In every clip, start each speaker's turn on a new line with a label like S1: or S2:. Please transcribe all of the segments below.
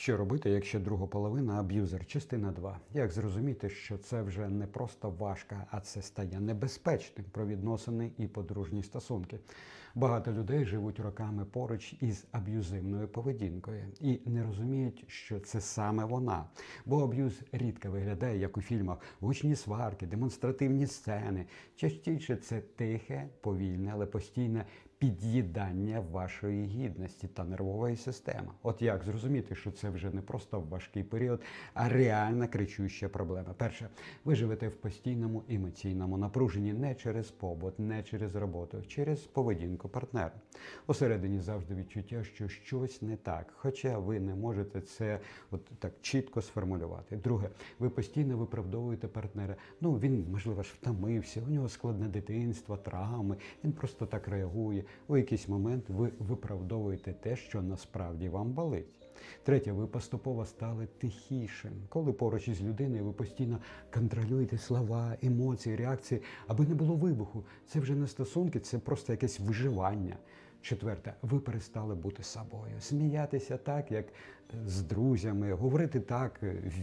S1: Що робити, якщо друга половина аб'юзер? Частина 2. Як зрозуміти, що це вже не просто важка, а це стає небезпечним про відносини і подружні стосунки. Багато людей живуть роками поруч із аб'юзивною поведінкою і не розуміють, що це саме вона. Бо аб'юз рідко виглядає, як у фільмах, гучні сварки, демонстративні сцени. Частіше це тихе, повільне, але постійне під'їдання вашої гідності та нервової системи. От як зрозуміти, що це вже не просто важкий період, а реальна кричуща проблема. Перше, ви живете в постійному емоційному напруженні не через побут, не через роботу, через поведінку партнера. Усередині завжди відчуття, що щось не так, хоча ви не можете це от так чітко сформулювати. Друге, ви постійно виправдовуєте партнера. Ну він, можливо, ж втомився, у нього складне дитинство, травми. Він просто так реагує. У якийсь момент ви виправдовуєте те, що насправді вам болить. Третє, ви поступово стали тихішим. Коли поруч із людиною ви постійно контролюєте слова, емоції, реакції, аби не було вибуху. Це вже не стосунки, це просто якесь виживання. Четверте, ви перестали бути собою, сміятися так, як з друзями, говорити так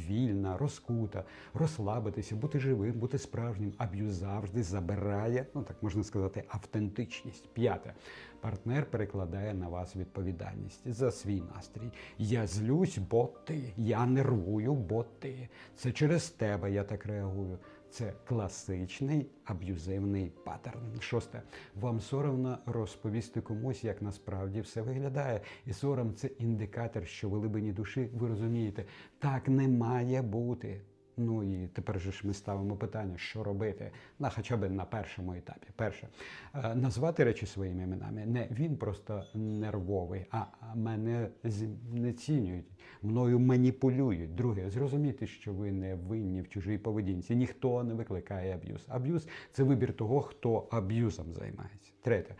S1: вільно, розкуто, розслабитися, бути живим, бути справжнім. Аб'юз завжди забирає, ну так можна сказати, автентичність. П'яте, партнер перекладає на вас відповідальність за свій настрій. Я злюсь, бо ти, я нервую, бо ти. Це через тебе я так реагую. Це класичний аб'юзивний паттерн. Шосте, вам соромно розповісти комусь, як насправді все виглядає. І сором це індикатор, що в глибині душі ви розумієте, так не має бути. Ну і тепер же ж ми ставимо питання, що робити на хоча б на першому етапі. Перше, е, назвати речі своїми іменами. Не він просто нервовий, а мене знецінюють, мною маніпулюють. Друге, зрозуміти, що ви не винні в чужій поведінці. Ніхто не викликає аб'юз. Аб'юз це вибір того, хто аб'юзом займається. Третє,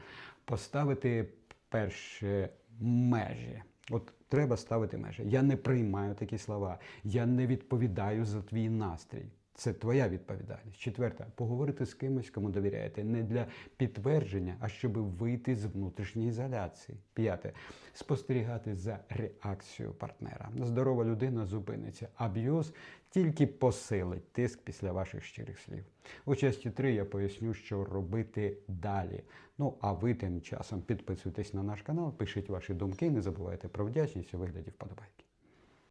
S1: поставити перші межі. От треба ставити межі. Я не приймаю такі слова. Я не відповідаю за твій настрій. Це твоя відповідальність. Четверте, поговорити з кимось, кому довіряєте, не для підтвердження, а щоб вийти з внутрішньої ізоляції. П'яте спостерігати за реакцією партнера. Здорова людина зупиниться. Аб'юз тільки посилить тиск після ваших щирих слів. У часті 3 я поясню, що робити далі. Ну а ви тим часом підписуйтесь на наш канал, пишіть ваші думки, не забувайте про вдячність у вигляді вподобайки.